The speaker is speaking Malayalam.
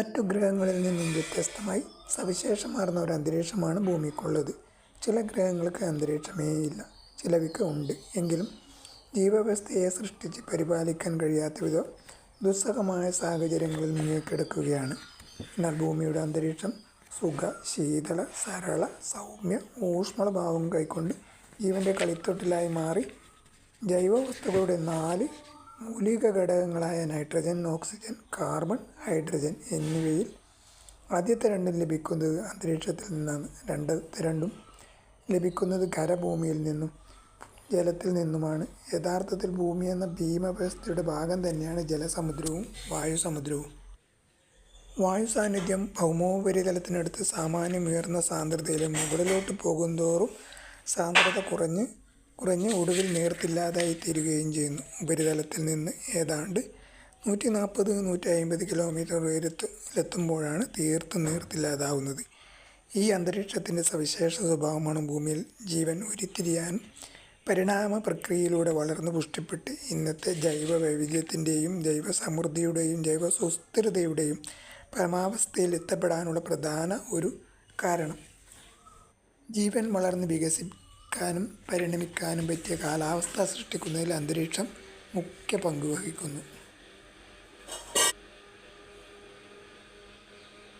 മറ്റു ഗ്രഹങ്ങളിൽ നിന്നും വ്യത്യസ്തമായി സവിശേഷമാർന്ന ഒരു അന്തരീക്ഷമാണ് ഭൂമിക്കുള്ളത്. ചില ഗ്രഹങ്ങൾക്ക് അന്തരീക്ഷമേ ഇല്ല ചിലവയ്ക്ക് ഉണ്ട്. എങ്കിലും ജീവവ്യവസ്ഥയെ സൃഷ്ടിച്ച് പരിപാലിക്കാൻ കഴിയാത്ത വിധം ദുസ്സഹമായ സാഹചര്യങ്ങളിൽ മുങ്ങിക്കിടക്കുകയാണ്. എന്നാൽ ഭൂമിയുടെ അന്തരീക്ഷം സുഖ ശീതള സരള സൗമ്യ ഊഷ്മള ഭാവം കൈക്കൊണ്ട് ജീവന്റെ കളിത്തൊട്ടിലായി മാറി ജൈവവസ്തുക്കളുടെ നാല് മൂലിക ഘടകങ്ങളായ നൈട്രജൻ ഓക്സിജൻ കാർബൺ ഹൈഡ്രജൻ എന്നിവയിൽ ആദ്യത്തെ രണ്ടും ലഭിക്കുന്നത് അന്തരീക്ഷത്തിൽ നിന്നാണ്. രണ്ടത്തെ രണ്ടും ലഭിക്കുന്നത് ഖരഭൂമിയിൽ നിന്നും ജലത്തിൽ നിന്നുമാണ്. യഥാർത്ഥത്തിൽ ഭൂമി എന്ന ഭീമവ്യവസ്ഥയുടെ ഭാഗം തന്നെയാണ് ജലസമുദ്രവും വായുസമുദ്രവും. വായു സാന്നിധ്യം ഭൗമോപരിതലത്തിനടുത്ത് സാമാന്യം ഉയർന്ന സാന്ദ്രതയിലും മുകളിലോട്ട് പോകുന്തോറും സാന്ദ്രത കുറഞ്ഞ് കുറഞ്ഞ് ഒടുവിൽ നേർത്തില്ലാതായി തീരുകയും ചെയ്യുന്നു. ഉപരിതലത്തിൽ നിന്ന് ഏതാണ്ട് നൂറ്റി നാൽപ്പത് നൂറ്റി അമ്പത് കിലോമീറ്റർ ഉയരത്തിലെത്തുമ്പോഴാണ് തീർത്തും നേർത്തില്ലാതാവുന്നത്. ഈ അന്തരീക്ഷത്തിന്റെ സവിശേഷ സ്വഭാവമാണ് ഭൂമിയിൽ ജീവൻ ഉരുത്തിരിയാനും പരിണാമ പ്രക്രിയയിലൂടെ വളർന്നു പുഷ്ടിപ്പെട്ട് ഇന്നത്തെ ജൈവ വൈവിധ്യത്തിന്റെയും ജൈവ സമൃദ്ധിയുടെയും ജൈവ സുസ്ഥിരതയുടെയും പരമാവസ്ഥയിൽ എത്തപ്പെടാനുള്ള പ്രധാന ഒരു കാരണം. ജീവൻ വളർന്ന് വികസിക്കാനും പരിണമിക്കാനും പറ്റിയ കാലാവസ്ഥ സൃഷ്ടിക്കുന്നതിൽ അന്തരീക്ഷം മുഖ്യ പങ്ക് വഹിക്കുന്നു.